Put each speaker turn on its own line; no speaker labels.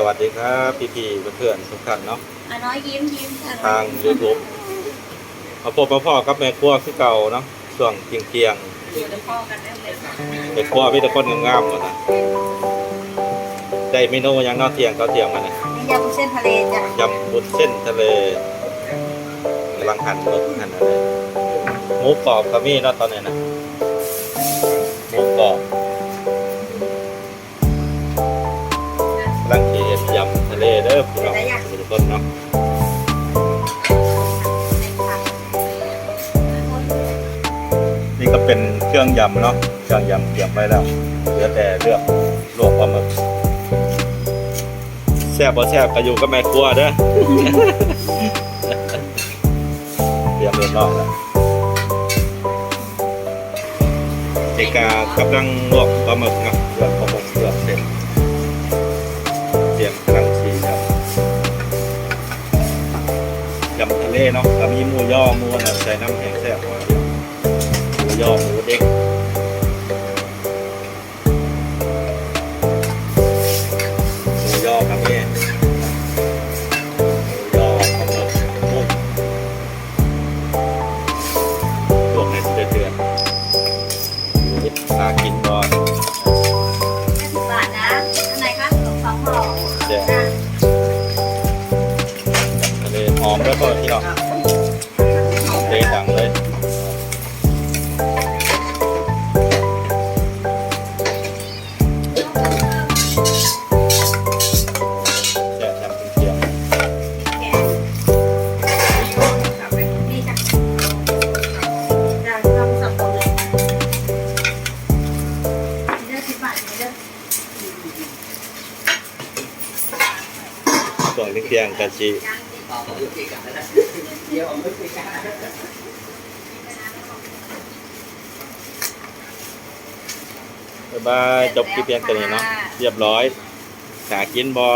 สวัสดีครับพี่พี่ๆเพื่อนๆทุกท่านเนาะ
อะน้อยยิ้มยิ้มอะ
ทาง YouTube มาพบมาพ่อกับแม่ครัวคือเก่าเนาะช่วงเที่ยงเที่ยง
อยู่ในพ่อกันได้เลย
ๆแม่ครัวมีแต่คนงามๆหมดนะได้เมนูหยังเนอกเที่ยงเขาวเที่ยงมาเนี่ย
นี่ยำเส้นทะเลจ้ะ
ยำบุญเส้นทะเลกำลังหั่นรสหั่นอะไรหมูกรอบก็มีเนาะตอนนี้นะ ลังเขียยำทะเลเด้อพี่น้องทุกคนเนาะนี่ก็เป็นเครื่องยำเนาะเครื่องยำเตรียมไว้แล้วเหลือแต่เลือกลวกปลาหมึกแซ่บบ่แซ่บก็อยู่กับแม่ครัวเด้อเตรียมเรียบร้อยแล้วเจกากำลังลวกปลาหมึกเนาะเลือกปลาหมึกเลือกเสร็จ ยำทะเลเนาะก็มีหมูย่อหมูน่ะใส่น้ำแข็งแซ่บกว่าหมูย่อหมูเด็กหมูย่อครับพี่หมูยอปลาหมึกกุ้งลวกในเดือดเดือดน่ากินก่อน
หอ
มแล้วก็ที่เราเละดังเลยแซ่บยำเทียม
นี่จ้ะจ้ะทำสับปะรดเลยเลือกาทนี่เดี๋
ยวนเที่ยงๆกันบายบายจบคลิปเพียงแค่นี้เนาะเรียบร้อยขากินบอ